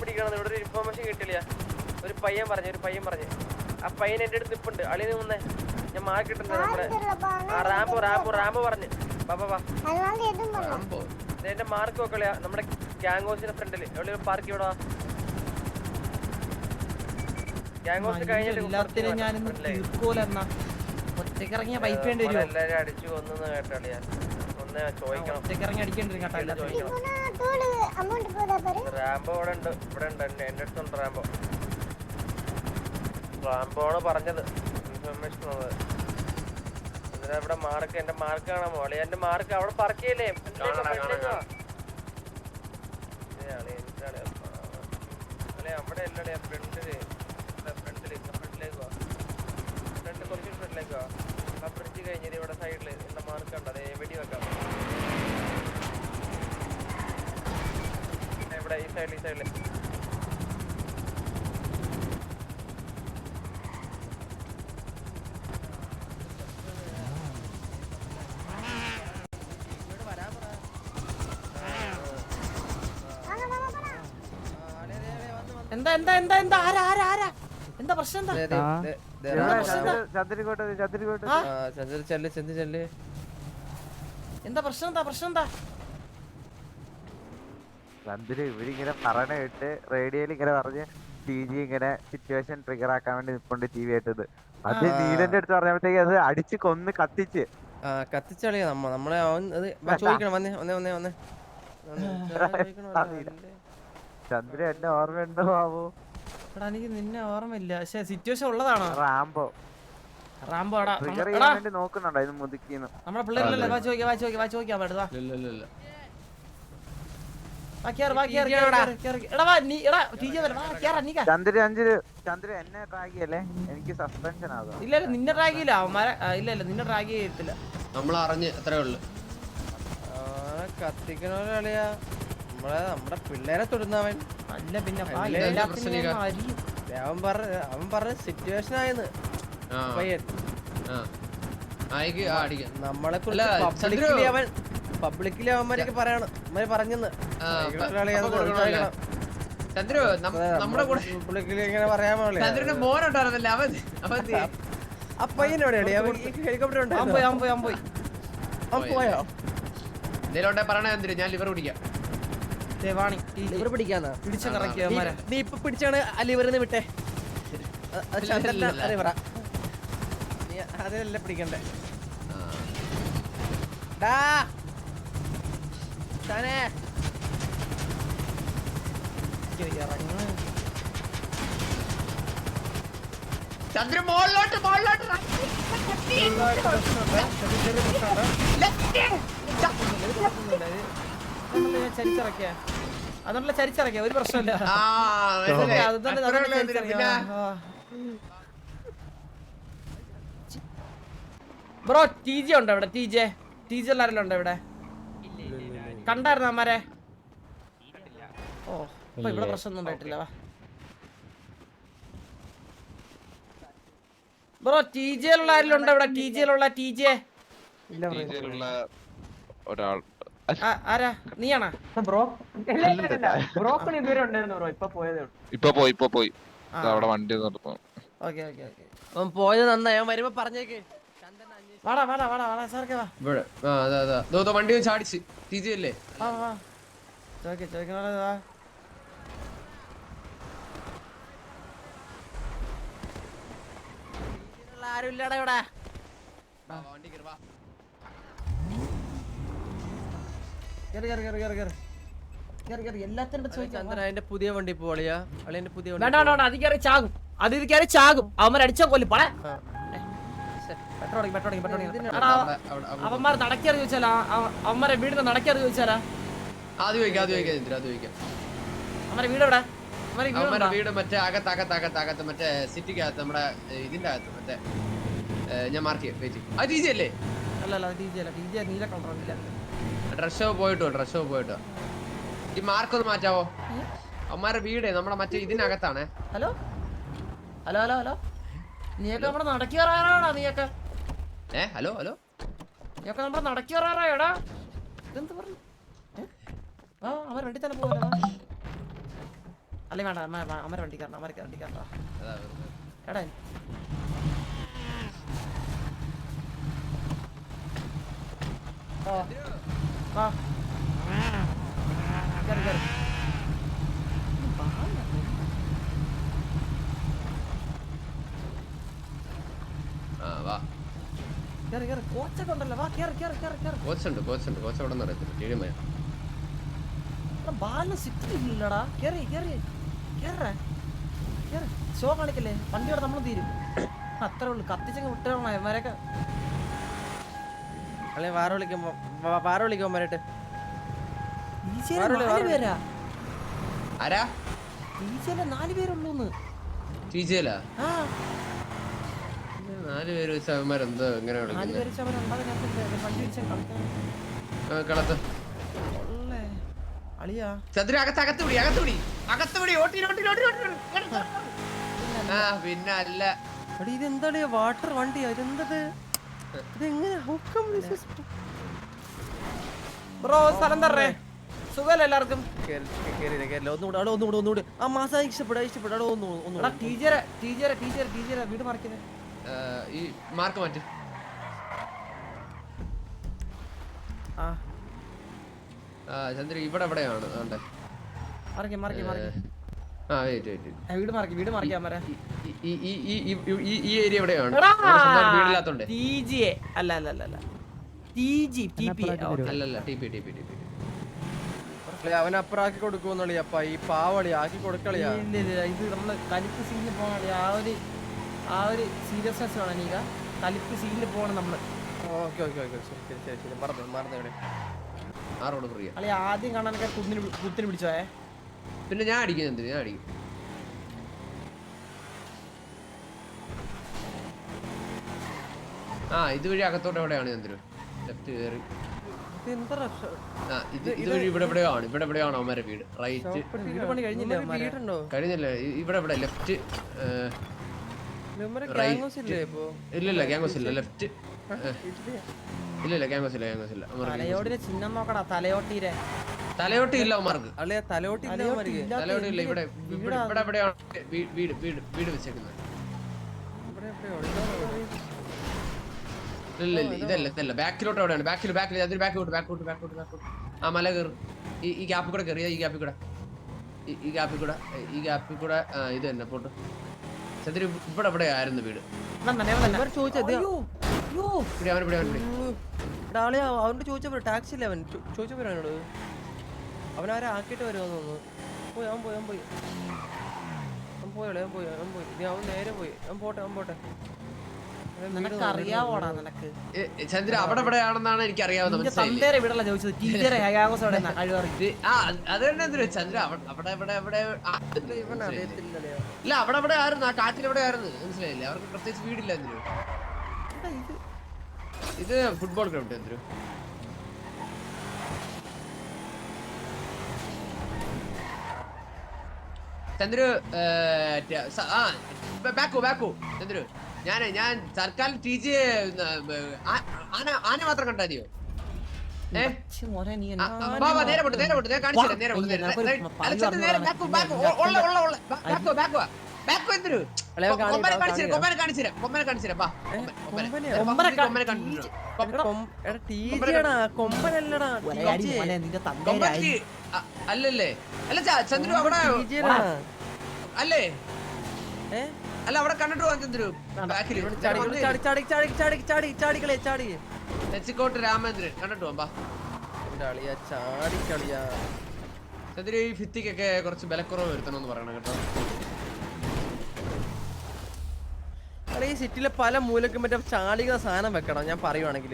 പിടിക്കണം. ഇവിടെ ഇൻഫോർമേഷൻ കിട്ടില്ല. ഒരു പയ്യൻ പറഞ്ഞു ഒരു പയ്യൻ പറഞ്ഞു. ആ പയ്യൻ എന്റെ അടുത്ത് നിപ്പുണ്ട് അളി നീ മുന്നേ ഞാൻ മാർക്കിട്ടുണ്ട് നമ്മുടെ ആ റാംബോ റാംബോ റാംബോ പറഞ്ഞു. ദേ എന്റെ മാർക്ക് നോക്കളിയാ നമ്മുടെ ഗാംഗോസിന്റെ ഫ്രണ്ടിൽ എവിടെ പാർക്ക് ഇവിടെ ഗാംഗോസ് കഴിഞ്ഞിട്ട് ഒറ്റയ്ക്ക് ഇറങ്ങിയ പൈപ്പ് വേണ്ടി വരുമോ അടിച്ചു കൊന്നു കേട്ടാളി ഞാൻ. ചോദിക്കണം. ഒറ്റയ്ക്ക് ഇറങ്ങി അടിക്കേണ്ടി വരും കേട്ടോ എല്ലാം ചോദിക്കണം റാംബോ ഇവിടെ ഉണ്ട് ഇവിടെ ഉണ്ട് എന്റെ റാംബോ. റാംബോണ് പറഞ്ഞത് ഇൻഫർമേഷൻ ഉള്ളത്. എന്നിട്ട് ഇവിടെ മാർക്ക് എന്റെ മാർക്ക് കാണാൻ മോളി എന്റെ മാർക്ക് അവിടെ പറക്കിയില്ലേ അവിടെ അല്ലടേ ഫ്രണ്ടിൽ കുറച്ച് ഫ്രണ്ടിലേക്ക് ആ ബ്രിഡ്ജ് കഴിഞ്ഞത് ഇവിടെ സൈഡിൽ എന്റെ മാർക്ക് ഉണ്ട്? അതെ വെടി വെക്കാം. ഇവിടെ ഈ സൈഡിൽ ഈ സൈഡിൽ എന്താ എന്താ എന്താ എന്താ? ആരാ ആരാ ആരാ? എന്താ പ്രശ്നം എന്താ? എന്താ പ്രശ്നം എന്താ? പ്രശ്നം എന്താ ചന്ദ്ര ഇവരിങ്ങനെ പറഞ്ഞ കേട്ട് റേഡിയോയിൽ ഇങ്ങനെ പറഞ്ഞ് ടി ജി ഇങ്ങനെ സിറ്റുവേഷൻ ട്രിഗർ ആക്കാൻ വേണ്ടി നിൽപ്പുണ്ട് ടി വി ആയിട്ടത് അത് നീലന്റെ അടുത്ത് പറഞ്ഞപ്പോഴത്തേക്ക് അത് അടിച്ച് കൊന്ന് കത്തിച്ച് കത്തിച്ചളിയാ നമ്മ നമ്മളെ അവൻ അത് ചോദിക്കണം വന്നേ വന്നേ വന്നേ വന്നേ? ചന്ദ്ര എന്നെ ഓർമ്മയുണ്ടോ ബാബു എടാ എനിക്ക് നിന്നെ ഓർമ്മയില്ല. പക്ഷേ സിറ്റുവേഷൻ ഉള്ളതാണോ? റാംബോ. റാംബോ എടാ ട്രിഗർ നമ്മ- ചെയ്യാൻ വേണ്ടി നോക്കുന്നുണ്ടോ? ഇത് മുതുക്കിന്ന്. നമ്മുടെ പിള്ളേരല്ലേ വാ നോക്കിയാ വാ നോക്കിയാ വാ നോക്കിയാ എടുത്താ ഇല്ല ഇല്ല ഇല്ല. ഇല്ല ഇല്ല നിന്നെ ട്രാഗ് ചെയ്യില്ല. അവന്മാരെ ഇല്ല ഇല്ല നിന്നെ ട്രാഗ് ചെയ്യത്തില്ല. നമ്മൾ അറിഞ്ഞ് അത്രേ ഉള്ളു. കത്തിക്കണോളിയാ നമ്മളെ നമ്മുടെ പിള്ളേരെ തൊടുന്നവൻ. അല്ല പിന്നെ അല്ലേ, അരിയും. അവൻ പറ അവൻ പറഞ്ഞ സിറ്റുവേഷൻ ആയെന്ന്. ആ. പയ്യൻ ആ. ആയിക്ക് ആ അടിക്കാം നമ്മളെ അല്ല, പബ്ലിക്കലി ചന്ദ്രു. അവൻ പബ്ലിക്കലി അവന്മാരൊക്കെ പറയണം. അവന്മാര് പറഞ്ഞെന്ന്. ആ, അപ്പൊ കൊടുക്കണമല്ലേ? ചന്ദ്രു നം- നമ്മുടെ കൂടെ പബ്ലിക്കലി ഇങ്ങനെ പറയാൻ പാടില്ല? ചന്ദ്രന്റെ മോനുണ്ടായിരുന്നല്ലേ അവൻ അവൻ ദേ. ആ പയ്യൻ എവിടെയാണ് അവൻ ഹെലികോപ്റ്റർ അവൻ ഉണ്ടായിരുന്നു പോയി അവൻ പോയി അവൻ പോയി അവൻ പോയോ. എന്തേലും ഉണ്ടെ പറയണേ ചന്ദ്രു. ഞാൻ ലിവർ കുടിക്കാം. ലിവർ പിടിക്കാന്നാ പിടിച്ചു കറക്കി നീ- ഇപ്പൊ പിടിച്ചാണ് ലിവറിന്ന് വിട്ടെ. ലിവറാ അതല്ല പിടിക്കണ്ടേ. ഡാ! താനേ. ഇറങ്ങ്. ചന്ദ്രു മോളിലോട്ട് മോളിലോട്ട്. ഇറ. ചെറുതായിട്ട് ഞാൻ ചരിച്ചിറക്കിയ. അതുകൊണ്ടല്ല ചരിച്ചിറക്കിയ ഒരു പ്രശ്നമില്ല. ബ്രോ ടി ജെ ഉണ്ടോ ഇവിടെ? T J? ടി ജെ എല്ലാവരും ഉണ്ടോ ഇവിടെ? കണ്ടായിരുന്നു അമ്മാരെ ഓ അപ്പൊ ഇവിടെ പ്രശ്നമൊന്നും ഉണ്ടായിട്ടില്ല വാ. ബ്രോ ടി ജിയിലുള്ള ആരെങ്കിലും ഉണ്ടോ ഇവിടെ? ടി ജിയിലുള്ള ടി ജെ? ടീച്ചറുള്ള ഒരാൾ. ആരാ? നീയാണാ? ബ്രോക്കൺ ഇതുവരെ ഉണ്ടായിരുന്നു ബ്രോ? ഇപ്പൊ പോയതേ ഉള്ളൂ. ഇപ്പൊ പോയി ഇപ്പൊ പോയി. അവിടെ വണ്ടി നിർത്തുന്നു ഓക്കെ ഓക്കെ ഓക്കെ. അവൻ പോയത് നന്നായി. അവൻ വരുമ്പോ പറഞ്ഞേക്ക്. വണ്ടി ചാടിച്ച്. ഇതിലുള്ള ആരും ഇല്ലടാ ഇവിടെ? വണ്ടി കയറി വാ കേറി കേറി കേറി കേറി കേറി കേറി കേറി എല്ലാത്തിനും അടുത്ത് ചോദിക്കാം ചന്ദ്രൻ പുതിയ വണ്ടി പോളിയാ അളിയന്റെ പുതിയ വണ്ടി വേണ്ട വേണ്ട വേണ്ട അത് കയറി ചാകും. അത് ഇത് കയറി ചാകും. അവന്മാർ അടിച്ചാൽ കൊല്ലും. പെട്രോളിങ് പെട്രോളിങ് പെട്രോളിങ് അവിടെ. അവന്മാർ നടക്കറി ചോദിച്ചാലാ? അവന്മാരെ വീടിന് നടക്കറി ചോദിച്ചാലാ? ആദ്യം ചോദിക്കാം ആദ്യം ചോദിക്കാം ചന്ദ്രു ആദ്യം ചോദിക്കാം. അവന്മാരെ വീട് എവിടെ? അവന്മാരെ വീട് അവന്മാരുടെ എവിടാ? വീട് മറ്റേ അകത്ത് അകത്ത് അകത്ത് അകത്ത് മറ്റേ സിറ്റിക്കകത്ത് നമ്മുടെ ഇതിന്റെ അകത്ത് മറ്റേ ഞാൻ മാർക്ക് ചെയ്യാം വെയിറ്റ് അത് ടി ജി അല്ലേ? അല്ല. അല്ല ടി ജി അല്ല ജി നീല. ഡ്രസ് ഷോ പോയിട്ടോ ഡ്രസ് ഷോ പോയിട്ടോ. ഈ മാർക്ക് ഒന്ന് മാറ്റാവോ? അമ്മാരെ വീട് നമ്മുടെ മറ്റേ ഇതിനകത്താണ്. ഹലോ? Hello hello hello? നീയൊക്കെ നമ്മുടെ നടക്കി കയറാനാണോ നീയൊക്കെ? ഏ ഹലോ ഹലോ? നീയൊക്കെ നമ്മുടെ നടക്കി വരാറായടാ ഇതെന്ത് പറഞ്ഞു? ആ അമര വണ്ടി തന്നെ പോകാനാ അല്ലേ വേണ്ട അമ്മ അമ്മ വണ്ടി കയറണം അമര വണ്ടി കയറണ്ട എടാ ആ ആ കേറ് കേറ് ആ വാ കേറ് കേറ് കോച്ചൊക്കെ ഉണ്ടല്ലോ വാ കേറ് കേറ് കേറ് കേറ് കോച്ചുണ്ട് കോച്ചുണ്ട്. കോച്ച് അവിടെ നിന്ന് അറിയത്തില്ല ബാലിന് സിറ്റി ഇല്ലടാ കേറി കേറി. കേറേ. കേറ്. ഷോ കാണിക്കല്ലേ? വണ്ടിയോടെ നമ്മൾ തീരും. അത്രേ ഉള്ളു. കത്തിച്ചങ്ങ് വിട്ടേ ഇവരൊക്കെ അല്ലെ വാറ വിളിക്കുമ്പോ വാറ വിളിക്കുമ്പോ വരട്ടെ ആരാ? നാല് പേരുള്ളൂന്ന് നാല് പേര് വെച്ച് അവന്മാരെന്തോ എങ്ങനെ ആ, കളത്ത്. ഉള്ളേ. അളിയാ. ചന്ദ്ര അകത്ത് അകത്ത് പിടി അകത്ത് പിടി അകത്ത് പിടി ഓട്ടി ഓട്ടി ഓട്ടി ഓട്ടി ആ പിന്നെ അല്ല ഇതെന്താണ് വാട്ടർ വണ്ടിയാ ഇതെന്തത്? ഹൗക്കം ബ്രോ സ്ഥലം തരേ സുഖല്ലേ എല്ലാവർക്കും? ആ മാസം ഇഷ്ടപ്പെടാ ഇഷ്ടപ്പെടാ. അവിടെ ഒന്ന് എടാ ഒന്നുകൂടെ ടീച്ചറെ ടീച്ചറെ ടീച്ചറെ ടീച്ചറെ വീട് മറിക്കുന്നത് ഈ മാർക്ക് മാറ്റി. ആ. ആ ചന്ദ്ര ഇവിടെ എവിടെയാണ്? മറക്കി മറിക്കാം മറിക്കാം വീട് മറിക്കാം വീട് ഈ ഈ ഈ ഈ ഈ- ഈ ഈ ഏരിയ എവിടെയാണ് ഇവിടെ ടി ജി എ. അല്ല അല്ല അല്ല അല്ല. ടി ജി ടി പി അല്ലല്ല T P T P T P. അവൻ അപ്പുറാക്കി കൊടുക്കുമെന്നുള്ളി അപ്പ ഈ പാവളി ആക്കി കൊടുക്കളിയാ ഇത് നമ്മൾ കലിപ്പ് സീനിൽ പോകണ ആ ഒരു ആ ഒരു സീരിയസ്നെസ് വേണം നീക കലിപ്പ് സീനിൽ പോകണം നമ്മൾ. ഓക്കെ ഓക്കെ ഓക്കെ ശരി ശരി ശരി മറന്നു മറന്നു ഇവിടെ. ആറോട് ഫ്രീ അല്ലെ ആദ്യം കാണാനൊക്കെ കുത്തിന് പി- കുത്തിന് പിടിച്ചോയെ പിന്നെ ഞാൻ അടിക്കും എന്തിനു? ഞാൻ അടിക്കും. ആ ഇതുവഴി അകത്തോട്ട് എവിടെയാണ് എന്തിനു ലെഫ്റ്റ് കയറി. ആ ഇത് ഇതുവഴി ഇവിടെ എവിടെയോ ആണ് ഇവിടെ എവിടെയാണ് അവന്മാരെ വീട്? റൈറ്റ് കഴിഞ്ഞില്ലേ ഇവിടെ ഇവിടെ ലെഫ്റ്റ് ഇവന്മാരെ Right. ഗ്യാങ്സ് ഇല്ലേ ഇപ്പൊ? ഇല്ലില്ല ഗ്യാങ്കോസ് ഇല്ല. ലെഫ്റ്റ് ഇല്ലില്ല ഇല്ല ഗ്യാങ്കോസ് ഇല്ല അവന്മാർക്ക് gang boss ചിഹ്നം നോക്കടാ തലയോട്ടീരെ. ഇല്ല. തലയോട്ടി ഇല്ല അവന്മാർക്ക് അളിയ തലോട്ടി ഇല്ല അവന്മാർക്ക്. തലയോട്ടി ഇല്ല ഇവിടെ ഇവിടെ വീടാ? എവിടെയാണ് വീട് വീട് വീട് വെച്ചേക്കുന്നത്. ഇല്ല ഇല്ല ഇതല്ല ഇതല്ല. ബാക്കിലോട്ട് എവിടെയാണ് ബാക്കിൽ ബാക്കിൽ അതിന് ബാക്കോട്ട് ബാക്കോട്ട് ബാക്കോട്ട് ബാക്കോട്ട് ആ മല കയറും ഈ ഈ ഗ്യാപ്പിൽ കൂടെ കയറിയ ഈ ഗ്യാപ്പിൽ കൂടെ. ഈ- ഈ ഗ്യാപ്പിൽ കൂടെ ഈ ഗ്യാപ്പിൽ കൂടെ ഇത് തന്നെ പോട്ട്. ചന്ദ്ര ഇവിടെ ഇവിടെ ആയിരുന്നു വീട്. ചോദിച്ചത് അയ്യോ അയ്യോ. ഇവിടെ അവൻ ഇവിടെ അവൻ ഇവിടെ. എടാ അവനോട് ചോദിച്ചപ്പോ ടാക്സി ഇല്ല അവൻ? ചോ- ആരെ ആക്കിയിട്ട് വരുമെന്ന് തോന്നുന്നു. പോയി അവൻ പോയി അവൻ പോയി. അവൻ പോയോളെ അവൻ പോയി അവൻ പോയി. അവൻ നേരെ പോയി. അവൻ പോട്ടെ അവൻ പോട്ടെ. ചന്ദ്ര അവിടെ ഇവിടെ ആണെന്നാണ് എനിക്ക് അറിയാവുന്നത് ചന്ദ്ര. അവിടെ ഇവിടെ ഇവിടെ മനസ്സിലായില്ലേ? അറിയത്തില്ലല്ലേ. ഇല്ല അവിടെ അവിടെ ആയിരുന്നു. ആ കാട്ടിൽ ആയിരുന്നു. മനസ്സിലായില്ലേ? അവർക്ക് പ്രത്യേകിച്ച് വീടില്ല എന്തിനു ഇത്? ഫുട്ബോൾ ഗ്രൗണ്ട് എന്തിനു ചന്ദ്രു ആ ബാക്കു ബാക്കു. ചന്ദ്രു ഞാൻ ഞാൻ സർക്കാർ ടി ജി ആന ആന മാത്രം കണ്ടാ മതിയോ നേരെ പോട്ട് നേരെ പോട്ട് നേരെ കാണിച്ചു നേരെ നേരെ ബാക്കു ബാക്കു ഉള്ള ഉള്ള ഉള്ള. ബാക്കു ബാക്കു ബാക്കു കൊമ്പനെ കൊമ്പനെ കാണിച്ചു കൊമ്പനെ കാണിച്ചു വാ കൊമ്പനെ, കാണിച്ചു അല്ലല്ലേ? അല്ല ചന്ദ്രു അവിടെ അല്ലേ? അല്ല അവിടെ കണ്ടിട്ട് പോവാൻ ചന്ദ്രു. ബാക്കിൽ ചാടി ചാടി ചാടി ചാടി ചാടി ചാടി ചാടി ചാടി. തെച്ചിക്കോട്ട് രാമേന്ദ്രൻ കണ്ടിട്ട് പോവാം ചന്ദ്രു ഈ ഭിത്തിക്കൊക്കെ കുറച്ച് ബലക്കുറവ് വരുത്തണമെന്ന് പറയണം കേട്ടോ. ഈ സിറ്റിയിലെ പല മൂലക്കും മറ്റേ ചാടിക്കുന്ന സാധനം വെക്കണം ഞാൻ പറയുവാണെങ്കിൽ.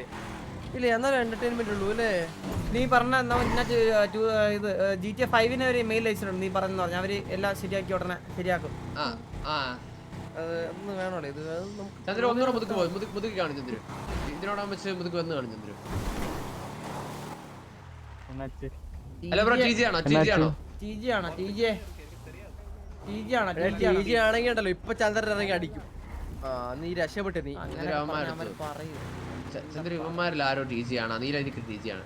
ഇല്ല എന്നാലും എന്റർടൈൻമെന്റ് ഉള്ളൂ അല്ലേ? നീ പറഞ്ഞ എന്നാ ഇത് ജി ടി ഫൈവിന് ഒരു മെയിൽ അയച്ചിട്ടുണ്ട് നീ പറഞ്ഞു പറഞ്ഞു അവർ എല്ലാം ശരിയാക്കി ഉടനെ ശരിയാക്കും. ആ ആ. അത് ഒന്ന് വേണോളെ ഇത് അത് നമുക്ക് ചന്ദ്രു ഒന്നുകൂടെ മുതുക്ക് പോയി മുതുക്ക് മുതുക്ക് കാണും ചന്ദ്രു ഇതിനോടാൻ വെച്ച് മുതുക്ക് വന്ന് കാണും Chandru hello bro T G ആണോ? ടി ജി ആണോ? ടി ജി ആണോ? ടി ജി ടി ജി ആണോ? ടി ജി ആണോ? ടി ജി ആണെങ്കിൽ ഉണ്ടല്ലോ ഇപ്പൊ ചന്ദ്രൻ ഇറങ്ങി അടിക്കും. നീ രക്ഷപ്പെട്ട് നീ ചന്ദ്രു ഇവന്മാരിൽ ആരോ ടി ജി ആണ് നീല എനിക്ക് ടി ജി ആണ്?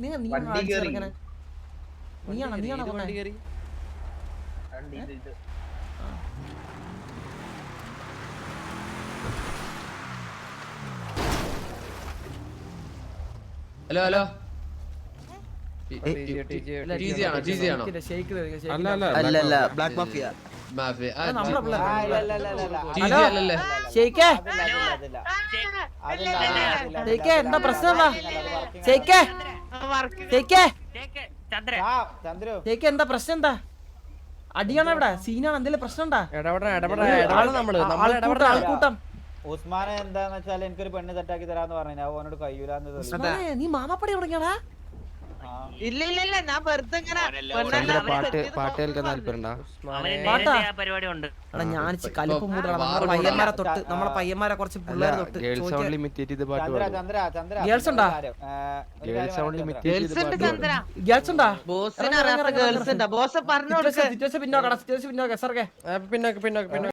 നീ- നീ. Hello hello. TG, TG, ഇല്ല, ടി ജി ആണോ? ടി ജി ആണോ? ഷെയ്ക്കില്ല, ഷെയ്ക്കില്ല, ഷെയ്ക്കില്ല. അല്ല അല്ല അല്ല അല്ല ബ്ലാക്ക് മാഫിയ? അല്ലല്ലേ? എന്താ പ്രശ്നം എന്താ പ്രശ്നം എന്താ? അടിയാണ് ഇവിടെ? സീനാണ്? എന്തെങ്കിലും പ്രശ്നം ആൾക്കൂട്ടം ഉസ്മാനെ എന്താന്ന് വെച്ചാൽ എനിക്കൊരു പെണ്ണ് സെറ്റാക്കി തരാന്ന് പറഞ്ഞു അവനോട് കയ്യൂലാന്ന് നീ മാമാപ്പടി തുടങ്ങിയാടാ? ഇല്ല ഇല്ല ഇല്ല ഞാൻ വെറുതെ ഇങ്ങനെ ചന്ദ്ര പാട്ട് പാട്ട് കേൾക്കാൻ താല്പര്യണ്ടാ പാട്ടാ. പരിപാടി ഉണ്ട് എടാ ഞാൻ ഇച്ചിരി കലിപ്പ് മൂടാണ് നമ്മളെ പയ്യന്മാരെ തൊട്ട് നമ്മളെ പയ്യന്മാരെ കുറച്ച് പിള്ളേരെ തൊട്ട് ഗേൾസ് ഓൺലി ചെയ്ത് പാട്ട് ചന്ദ്ര പാടും ചന്ദ്ര ചന്ദ്ര. Girls ഉണ്ടോ? ഗേൾസ് ഓൺലി ചെയ്ത് ഗേൾസ് ഉണ്ട് പാട്ട് ചന്ദ്ര. ഗേൾസ് ഉണ്ടാ? ബോസിന് അറിയാത്ത ഗേൾസ് ഉണ്ട്. ബോസ് പറഞ്ഞു കൊടുക്ക. സിറ്റുവേഷൻ പിന്നോക്കടാ സിറ്റുവേഷൻ പിന്നോക്ക. സാറേ പിന്നോക്കെ പിന്നോക്കെ പിന്നോക്കെ.